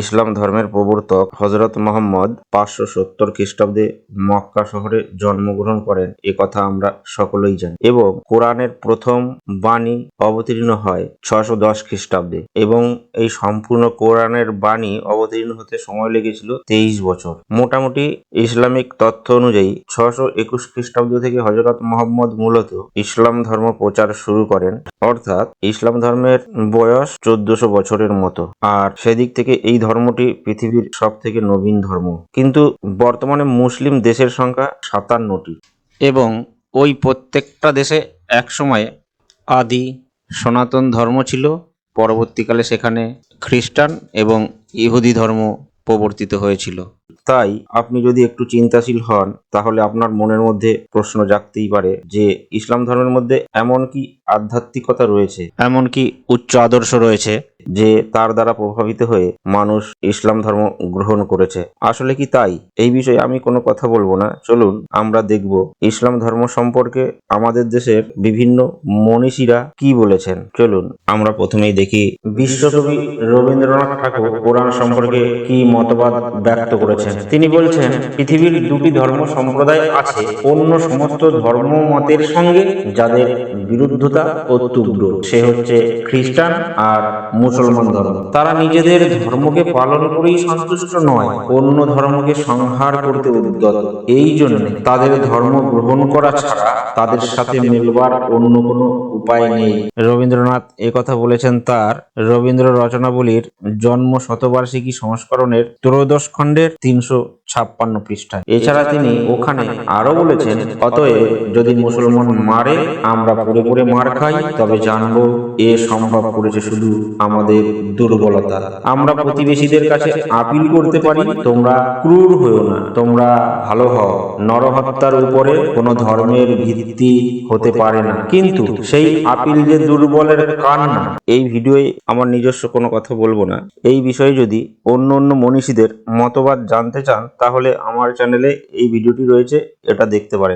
ইসলাম ধর্মের প্রবর্তক হজরত মোহাম্মদ পাঁচশো সত্তর খ্রিস্টাব্দে মক্কা শহরে জন্মগ্রহণ করেন। এ কথা আমরা সকলেই জানি। এবং কোরআনের প্রথম বাণী অবতীর্ণ হয় ছশো দশ খ্রিস্টাব্দে। এবং এই সম্পূর্ণ কোরআনের বাণী অবতীর্ণ হতে সময় লেগেছিল তেইশ বছর। মোটামুটি ইসলামিক তথ্য অনুযায়ী ছশো একুশ খ্রিস্টাব্দ থেকে হজরত মোহাম্মদ মূলত ইসলাম ধর্ম প্রচার শুরু করেন। অর্থাৎ ইসলাম ধর্মের বয়স চোদ্দশো বছরের মতো। আর সেদিক থেকে এই ধর্মটি পৃথিবীর সব থেকে নবীন ধর্ম। কিন্তু বর্তমানে মুসলিম দেশের সংখ্যা সাতান্নটি। এবং ওই প্রত্যেকটা দেশে এক একসময়ে আদি সনাতন ধর্ম ছিল। পরবর্তীকালে সেখানে খ্রিস্টান এবং ইহুদি ধর্ম প্রবর্তিত হয়েছিল। তাই আপনি যদি একটু চিন্তাশীল হন, তাহলে আপনার মনের মধ্যে প্রশ্ন জাগতেই পারে যে ইসলাম ধর্মের মধ্যে এমন কি আধ্যাত্মিকতা রয়েছে? এমন কি উচ্চ আদর্শ রয়েছে? যে তার দ্বারা প্রভাবিত হয়ে মানুষ ইসলাম ধর্ম গ্রহণ করেছে। আসলে কি তাই? এই বিষয়ে আমি কোনো কথা বলব না। চলুন, আমরা দেখব ইসলাম ধর্ম সম্পর্কে আমাদের দেশের বিভিন্ন মনীষীরা কি বলেছেন। চলুন, আমরা প্রথমেই দেখি বিশ্বকবি রবীন্দ্রনাথ ঠাকুর কোরআন সম্পর্কে কি মতবাদ ব্যক্ত করেছেন। তিনি বলছেন, পৃথিবীর দুটি ধর্ম সম্প্রদায় আছে, অন্য সমস্ত ধর্ম মতের সঙ্গে যাদের বিরুদ্ধতা ও সে হচ্ছে খ্রিস্টান আর মুসলমান ধর্ম তারা নিজেদের ধর্মকে পালন করেই সন্তুষ্ট নয়, অন্য ধর্মকে সংহার করতে উদ্যত। এই জন্য তাদের ধর্ম গ্রহণ করা ছাড়া তাদের সাথে মিলবার অন্য কোনো উপায় নেই। রবীন্দ্রনাথ কথা বলেছেন তার রবীন্দ্র রচনাবলীর জন্ম শতবার্ষিকী সংস্করণের ত্রয়োদশ খণ্ডের তিনশো ছাপ্পান্ন পৃষ্ঠায়। এছাড়া তিনি ওখানে আরও বলেছেন অতএব যদি মুসলমান মারে আমরা পুরে পুরে মার খাই তবে জানব এ সম্ভব করেছে শুধু আমাদের দুর্বলতা। আমরা প্রতিবেশীদের কাছে আপিল করতে পারি তোমরা ক্রূর হয়েও না তোমরা ভালো হও। নরহত্যার উপরে কোনো ধর্মের ভিত্তি হতে পারে না। কিন্তু সেই আপিল যে দুর্বলের কান না এই ভিডিওয়ে আমার নিজস্ব কোনো কথা বলব না। এই বিষয়ে যদি অন্য অন্য মনীষীদের মতবাদ জানতে চান তাহলে আমার চ্যানেলে এই ভিডিওটি রয়েছে এটা দেখতে পারেন।